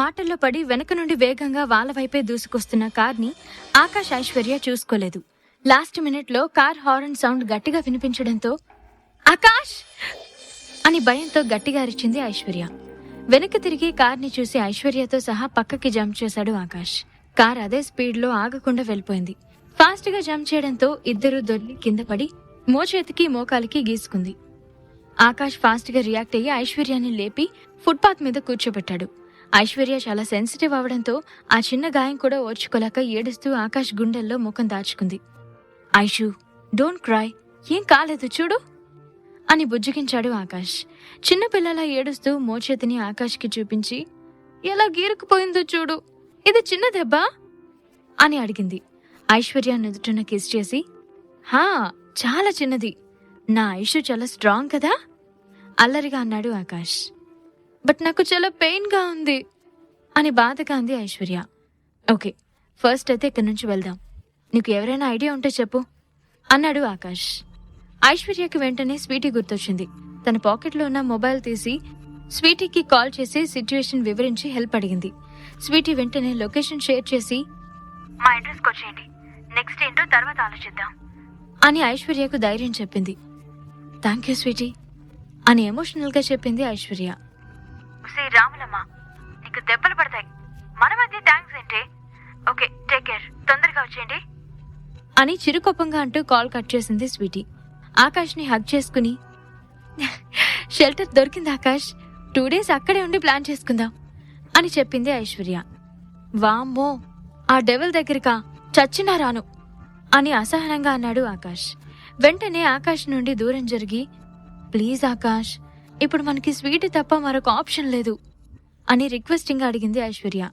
మాటల్లో పడి వెనక నుండి వేగంగా వాళ్ళ వైపే దూసుకొస్తున్న కార్ని ఆకాష్ ఐశ్వర్య చూసుకోలేదు. లాస్ట్ మినిట్లో కార్ హారన్ సౌండ్ గట్టిగా వినిపించడంతో ఆకాష్! అని భయంతో గట్టిగా అరిచింది ఐశ్వర్య. వెనక్కి తిరిగి కార్ని చూసి ఐశ్వర్యతో సహా పక్కకి జంప్ చేశాడు ఆకాష్. కార్ అదే స్పీడ్లో ఆగకుండా వెళ్ళిపోయింది. ఫాస్ట్గా జంప్ చేయడంతో ఇద్దరు దొల్లి కింద పడి మోచేతికి మోకాలికి గీసుకుంది. ఆకాష్ ఫాస్ట్గా రియాక్ట్ అయ్యి ఐశ్వర్యాన్ని లేపి ఫుట్పాత్ మీద కూర్చోబెట్టాడు. ఐశ్వర్య చాలా సెన్సిటివ్ అవడంతో ఆ చిన్న గాయం కూడా ఓర్చుకోలేక ఏడుస్తూ ఆకాష్ గుండెల్లో ముఖం దాచుకుంది. Aishu don't cry. ఏం కాలేదు చూడు. అని బుజ్జగించాడు ఆకాష్ చిన్నపిల్లలా ఏడుస్తూ మోచేతిని ఆకాష్కి చూపించి ఎలా గీరుకుపోయిందో చూడు. ఇది చిన్న దెబ్బ? అని అడిగింది. ఐశ్వర్య నుదుటిన కిస్ చేసి హా చాలా చిన్నది. నా ఐషు చాలా స్ట్రాంగ్ కదా? అల్లరిగా అన్నాడు ఆకాష్ బట్ నాకు చాలా పెయిన్గా ఉంది అని బాధగా అంది ఐశ్వర్య. ఓకే ఫస్ట్ అయితే ఇక్కడి నుంచి వెళ్దాం. నీకు ఎవరైనా ఐడియా ఉంటే చెప్పు అన్నాడు ఆకాష్. ఐశ్వర్యకి వెంటనే స్వీటీ గుర్తొచ్చింది. తన పాకెట్లో ఉన్న మొబైల్ తీసి స్వీటీకి కాల్ చేసి సిచ్యువేషన్ వివరించి హెల్ప్ అడిగింది. స్వీటీ వెంటనే లొకేషన్ షేర్ చేసి మా అడ్రస్కి వచ్చేయండి. నెక్స్ట్ ఏంటో తర్వాత ఆలోచిద్దాం అని ఐశ్వర్యకు ధైర్యం చెప్పింది. థ్యాంక్ యూ స్వీటీ అని ఎమోషనల్గా చెప్పింది ఐశ్వర్య. శ్రీ రాములమ్మ. నీకు దెబ్బలు పడతాయి. మన మధ్య థ్యాంక్స్ ఏంటి? ఓకే టేక్ కేర్ తొందరగా వచ్చేయండి. అని చిరుకోపంగా అంటూ కాల్ కట్ చేసింది స్వీటీ. ఆకాష్ని హగ్ చేసుకుని షెల్టర్ దొరికింది ఆకాష్. టూ డేస్ అక్కడే ఉండి ప్లాన్ చేసుకుందాం అని చెప్పింది ఐశ్వర్య. వామ్మో ఆ డెవల్ దగ్గరకా? చచ్చినా రాను అని అసహనంగా అన్నాడు ఆకాష్. వెంటనే ఆకాష్ నుండి దూరం జరిగి ప్లీజ్ ఆకాష్ ఇప్పుడు మనకి స్వీట్ తప్ప మరొక ఆప్షన్ లేదు అని రిక్వెస్టింగ్ అడిగింది ఐశ్వర్య.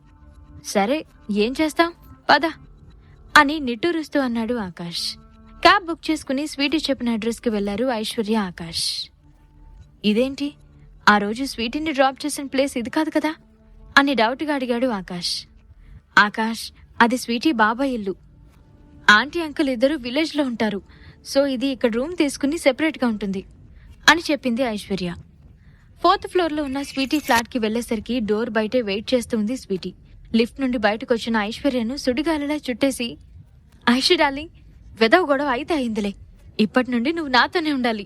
సరే ఏం చేస్తాం? పద అని నిట్టూరుస్తూ అన్నాడు ఆకాష్. క్యాబ్ బుక్ చేసుకుని స్వీటీ చెప్పిన అడ్రస్కి వెళ్ళారు ఐశ్వర్య ఆకాష్. ఇదేంటి? ఆ రోజు స్వీటీని డ్రాప్ చేసిన ప్లేస్ ఇది కాదు కదా? అని డౌట్గా అడిగాడు ఆకాష్. ఆకాష్ అది స్వీటీ బాబాయ్ ఇల్లు. ఆంటీ అంకుల్ ఇద్దరు విలేజ్లో ఉంటారు. సో ఇది ఇక్కడ రూమ్ తీసుకుని సెపరేట్గా ఉంటుంది అని చెప్పింది ఐశ్వర్య. ఫోర్త్ ఫ్లోర్లో ఉన్న స్వీటీ ఫ్లాట్కి వెళ్ళేసరికి డోర్ బయటే వెయిట్ చేస్తుంది స్వీటీ. లిఫ్ట్ నుండి బయటకు వచ్చిన ఐశ్వర్యను సుడిగాలిలా చుట్టేసి ఐషు డార్లింగ్ వెదవ గొడవ అయితే అయిందిలే. ఇప్పటి నుండి నువ్వు నాతోనే ఉండాలి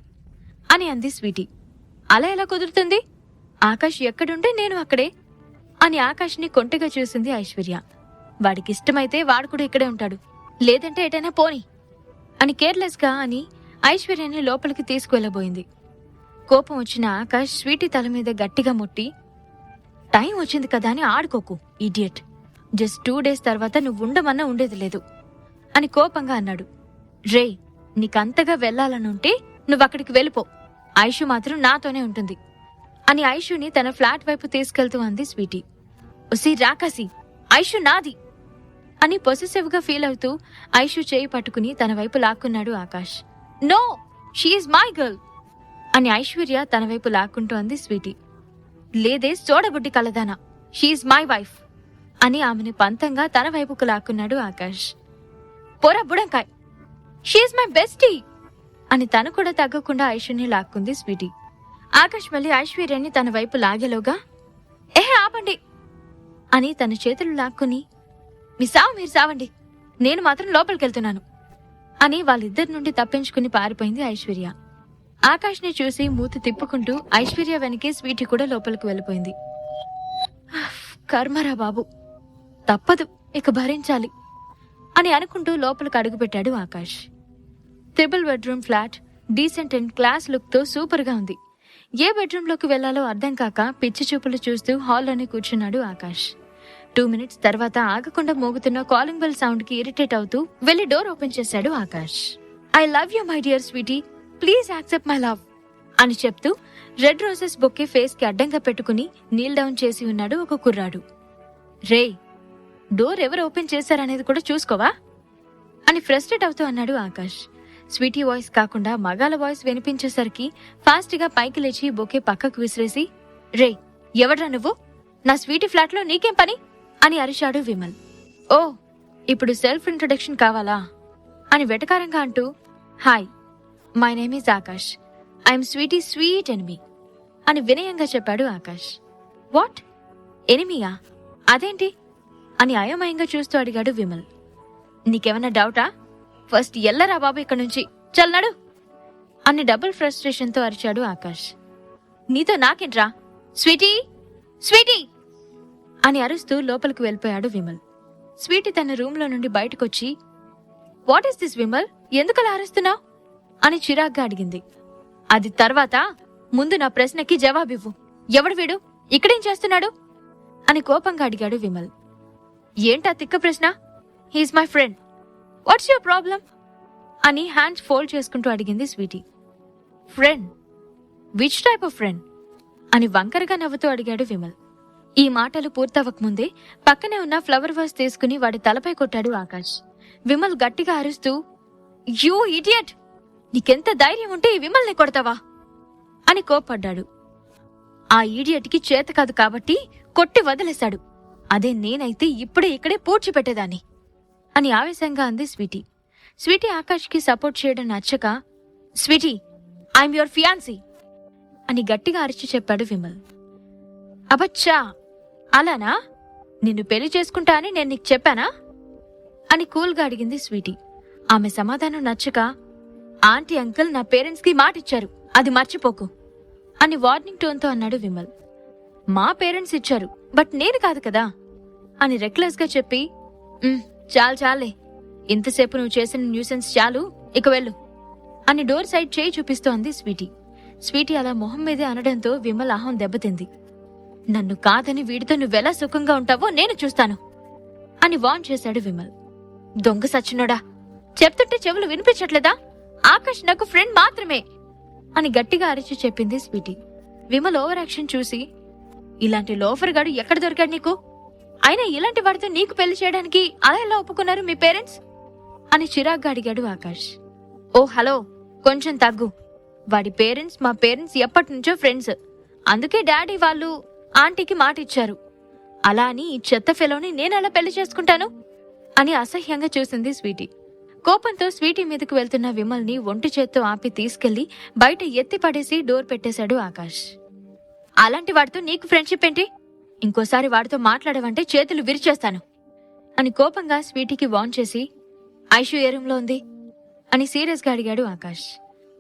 అని అంది స్వీటీ. అలా ఎలా కుదురుతుంది? ఆకాష్ ఎక్కడుంటే నేను అక్కడే అని ఆకాష్ని కొంటగా చూసింది ఐశ్వర్య. వాడికి ఇష్టమైతే వాడు కూడా ఇక్కడే ఉంటాడు. లేదంటే ఎటైనా పోని అని కేర్లెస్గా అని ఐశ్వర్యని లోపలికి తీసుకువెళ్ళబోయింది. కోపం వచ్చిన ఆకాష్ స్వీటీ తల మీద గట్టిగా ముట్టి టైం వచ్చింది కదా అని ఆడుకోకు ఇడియట్. జస్ట్ టూ డేస్ తర్వాత నువ్వు ఉండమన్నా ఉండేది లేదు అని కోపంగా అన్నాడు. రే నీకంతగా వెళ్ళాలనుంటే నువ్వు అక్కడికి వెళ్ళిపో. ఐషు మాత్రం నాతోనే ఉంటుంది అని ఐషుని తన ఫ్లాట్ వైపు తీసుకెళ్తూ అంది స్వీటీ. ఒసి రాకాసి ఐషు నాది అని పొసెసివ్గా ఫీల్ అవుతూ ఐషు చేయి పట్టుకుని తన వైపు లాక్కున్నాడు Akash. No she's my girl. అని ఐశ్వర్య తన వైపు లాక్కుంటూ అంది స్వీటీ. లేదే సోడబుడ్డి కలదానా? షీఈ్ మై వైఫ్ అని ఆమెను పంతంగా తన వైపుకు లాక్కున్నాడు ఆకాష్. పొర బుడంకాయ్. షీఈ్ మై బెస్టీ అని తను కూడా తగ్గకుండా ఐశ్వర్యని లాక్కుంది స్వీటీ. ఆకాష్ మళ్ళీ ఐశ్వర్యాన్ని తన వైపు లాగేలోగా ఏ ఆపండి. అని తన చేతులు లాక్కుని మీ సావు మీరు సావండి. నేను మాత్రం లోపలికెళ్తున్నాను. అని వాళ్ళిద్దరి నుండి తప్పించుకుని పారిపోయింది ఐశ్వర్య. ఆకాష్ని చూసి మూతి తిప్పుకుంటూ ఐశ్వర్య వెనకే స్వీటీ కూడా లోపలికి వెళ్ళిపోయింది. ఆఫ్, కర్మరా బాబు. తప్పదు ఇక భరించాలి అని అనుకుంటూ లోపలికి అడుగుపెట్టాడు Akash. Triple bedroom flat decent and class లుక్తో సూపర్గా ఉంది. ఏ బెడ్రూమ్లోకి వెళ్ళాలో అర్థం కాక పిచ్చి చూపులు చూస్తూ హాల్లోనే కూర్చున్నాడు ఆకాష్. టూ మినిట్స్ తర్వాత ఆగకుండా మోగుతున్న కాలింగ్ బెల్ సౌండ్కి ఇరిటేట్ అవుతూ వెళ్ళి డోర్ ఓపెన్ చేశాడు Akash. I love you my dear Sweety. Please accept my love అని చెప్తూ రెడ్ రోజెస్ బొక్కే ఫేస్కి అడ్డంగా పెట్టుకుని నీల్ డౌన్ చేసి ఉన్నాడు ఒక కుర్రాడు. రే డోర్ ఎవరు ఓపెన్ చేశారనేది కూడా చూసుకోవా? అని ఫ్రస్ట్రేట్ అవుతూ అన్నాడు ఆకాష్. స్వీటీ వాయిస్ కాకుండా మగాల వాయిస్ వినిపించేసరికి ఫాస్ట్గా పైకి లేచి బొకే పక్కకు విసిరేసి రే ఎవడ్రా నువ్వు? నా స్వీటీ ఫ్లాట్లో నీకేం పని? అని అరిశాడు విమల్. ఓ ఇప్పుడు సెల్ఫ్ ఇంట్రొడక్షన్ కావాలా? అని వెటకారంగా అంటూ hi my name is Akash I'm Sweety sweet enemy అని వినయంగా చెప్పాడు ఆకాష్. వాట్ ఎనిమియా అదేంటి? అని అయోమయంగా చూస్తూ అడిగాడు విమల్. నీకేమన్నా డౌటా? ఫస్ట్ ఎల్లరా బాబు ఇక్కడి నుంచి. చల్నాడు అని డబుల్ ఫ్రస్ట్రేషన్తో అరిచాడు ఆకాష్. నీతో నాకేంట్రా? స్వీటీ స్వీటీ అని అరుస్తూ లోపలికి వెళ్ళిపోయాడు విమల్. స్వీటీ తన రూమ్లో నుండి బయటకొచ్చి వాట్ ఈస్ దిస్ విమల్? ఎందుకలా అరుస్తున్నావు? అని చిరాగ్గా అడిగింది. అది తర్వాత ముందు నా ప్రశ్నకి జవాబివ్వు. ఎవడు వీడు? ఇక్కడేం చేస్తున్నాడు? అని కోపంగా అడిగాడు విమల్. ఏంటా తిక్క ప్రశ్న? He's my friend. What's your problem? అని హ్యాండ్స్ ఫోల్డ్ చేసుకుంటూ అడిగింది Sweety. Friend? Which type of friend? అని వంకరగా నవ్వుతూ అడిగాడు విమల్. ఈ మాటలు పూర్తవకముందే పక్కనే ఉన్న ఫ్లవర్ వాస్ తీసుకుని వాడి తలపై కొట్టాడు ఆకాష్. విమల్ గట్టిగా అరుస్తూ యూ ఇడియట్! నీకెంత ధైర్యం ఉంటే ఈ విమల్ని కొడతావా? అని కోప్పడ్డాడు. ఆ ఈడియట్కి చేత కాదు కాబట్టి కొట్టి వదిలేశాడు. అదే నేనైతే ఇప్పుడే ఇక్కడే పూడ్చిపెట్టేదాన్ని అని ఆవేశంగా అంది స్వీటీ. స్వీటీ ఆకాష్కి సపోర్ట్ చేయడం నచ్చక స్వీటీ ఐఎమ్ యువర్ ఫియాన్సీ అని గట్టిగా అరిచి చెప్పాడు విమల్. అబచ్చా అలానా? నిన్ను పెళ్ళి చేసుకుంటా అని నేను నీకు చెప్పానా? అని కూల్గా అడిగింది స్వీటీ. ఆమె సమాధానం నచ్చక ఆంటీ అంకుల్ నా పేరెంట్స్కి మాట ఇచ్చారు. అది మర్చిపోకు. అని వార్నింగ్ టోన్తో అన్నాడు విమల్. మా పేరెంట్స్ ఇచ్చారు బట్ నేను కాదు కదా? అని రెక్లెస్గా చెప్పి "ఉమ్, చాలు చాలే. ఇంతసేపు నువ్వు చేసిన న్యూసెన్స్ చాలు ఇక వెళ్ళు. అని డోర్ సైడ్ చేయి చూపిస్తోంది స్వీటీ. స్వీటీ అలా మొహం మీదే అనడంతో విమల్ అహం దెబ్బతింది. నన్ను కాదని వీడితో నువ్వెలా సుఖంగా ఉంటావో నేను చూస్తాను. అని వాన్ చేశాడు విమల్. దొంగ సచ్చినోడా? చెప్తుంటే చెవులు వినిపించట్లేదా? ఆకాష్ నాకు ఫ్రెండ్ మాత్రమే అని గట్టిగా అరిచి చెప్పింది స్వీటీ. విమల్ ఓవర్ యాక్షన్ చూసి ఇలాంటి లోఫర్ గాడు ఎక్కడ దొరికాడు నీకు? అయినా ఇలాంటి వాడితో నీకు పెళ్ళి చేయడానికి అలా ఎలా ఒప్పుకున్నారు మీ పేరెంట్స్? అని చిరాగ్గా అడిగాడు ఆకాష్. ఓ హలో కొంచెం తగ్గు. వాడి పేరెంట్స్ మా పేరెంట్స్ ఎప్పటి నుంచో ఫ్రెండ్స్. అందుకే డాడీ వాళ్ళు ఆంటీకి మాట ఇచ్చారు అలా అని ఈ చెత్త ఫెలోని నేను అలా పెళ్ళి చేసుకుంటాను? అని అసహ్యంగా చూసింది స్వీటీ. కోపంతో స్వీటీ మీదకు వెళ్తున్న విమల్ని ఒంటి చేత్తో ఆపి తీసుకెళ్ళి బయట ఎత్తి పడేసి డోర్ పెట్టేశాడు ఆకాష్. అలాంటి వాడితో నీకు ఫ్రెండ్షిప్ ఏంటి? ఇంకోసారి వాడితో మాట్లాడవంటే చేతులు విరిచేస్తాను అని కోపంగా స్వీటీకి వాన్ చేసి ఐషు ఏ రూమ్లో ఉంది? అని సీరియస్గా అడిగాడు ఆకాష్.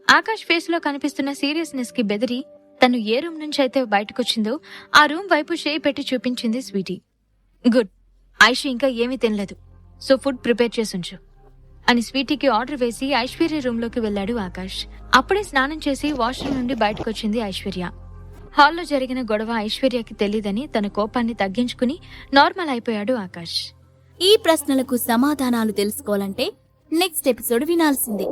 ఆకాష్ ఫేస్లో కనిపిస్తున్న సీరియస్నెస్కి బెదిరి తను ఏ రూమ్ నుంచి అయితే బయటకొచ్చిందో ఆ రూమ్ వైపు చేయి పెట్టి చూపించింది స్వీటీ. గుడ్ ఐషు ఇంకా ఏమీ తినలేదు. సో ఫుడ్ ప్రిపేర్ చేసుంచు అని స్వీటీకి ఆర్డర్ వేసి ఐశ్వర్య రూమ్లోకి వెళ్ళాడు ఆకాష్. అప్పుడే స్నానం చేసి వాష్రూమ్ నుండి బయటకొచ్చింది ఐశ్వర్య. హాల్లో జరిగిన గొడవ ఐశ్వర్యకి తెలీదని తన కోపాన్ని తగ్గించుకుని నార్మల్ అయిపోయాడు ఆకాష్. ఈ ప్రశ్నలకు సమాధానాలు తెలుసుకోవాలంటే నెక్స్ట్ ఎపిసోడ్ వినాల్సిందే.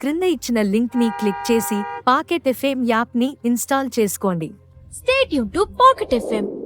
క్రింద ఇచ్చిన లింక్ని క్లిక్ చేసి పాకెట్ ఎఫ్ఎం యాప్ని ఇన్స్టాల్ చేసుకోండి. స్టేట్ యూన్ టు పాకెట్ ఎఫ్ఎం.